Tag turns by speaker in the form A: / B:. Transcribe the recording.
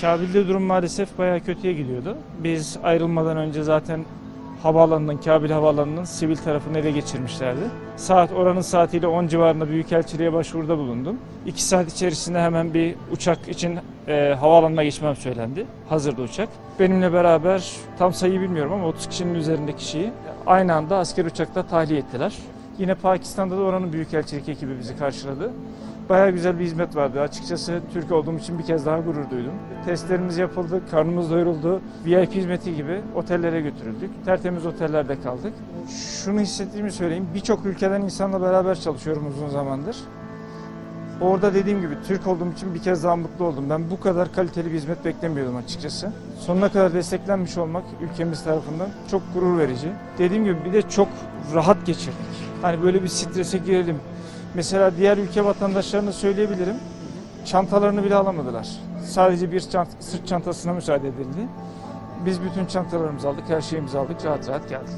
A: Kabil'de durum maalesef bayağı kötüye gidiyordu. Biz ayrılmadan önce zaten havaalanının, Kabil Havaalanı'nın sivil tarafını ele geçirmişlerdi. Saat oranın saatiyle 10 civarında Büyükelçiliğe başvuruda bulundum. 2 saat içerisinde hemen bir uçak için e, havaalanına geçmem söylendi. Hazırdı uçak. Benimle beraber tam sayıyı bilmiyorum ama 30 kişinin üzerinde kişiyi aynı anda asker uçakla tahliye ettiler. Yine Pakistan'da da oranın Büyükelçilik ekibi bizi karşıladı. Bayağı güzel bir hizmet vardı. Açıkçası Türk olduğum için bir kez daha gurur duydum. Testlerimiz yapıldı, karnımız doyuruldu. VIP hizmeti gibi otellere götürüldük. Tertemiz otellerde kaldık. Şunu hissettiğimi söyleyeyim. Birçok ülkeden insanla beraber çalışıyorum uzun zamandır. Orada dediğim gibi Türk olduğum için bir kez daha mutlu oldum. Ben bu kadar kaliteli bir hizmet beklemiyordum açıkçası. Sonuna kadar desteklenmiş olmak ülkemiz tarafından çok gurur verici. Dediğim gibi bir de çok rahat geçirdik. Hani böyle bir strese girelim. Mesela diğer ülke vatandaşlarını söyleyebilirim. Çantalarını bile alamadılar. Sadece bir çant sırt çantasına müsaade edildi. Biz bütün çantalarımızı aldık, her şeyimizi aldık, rahat rahat geldik.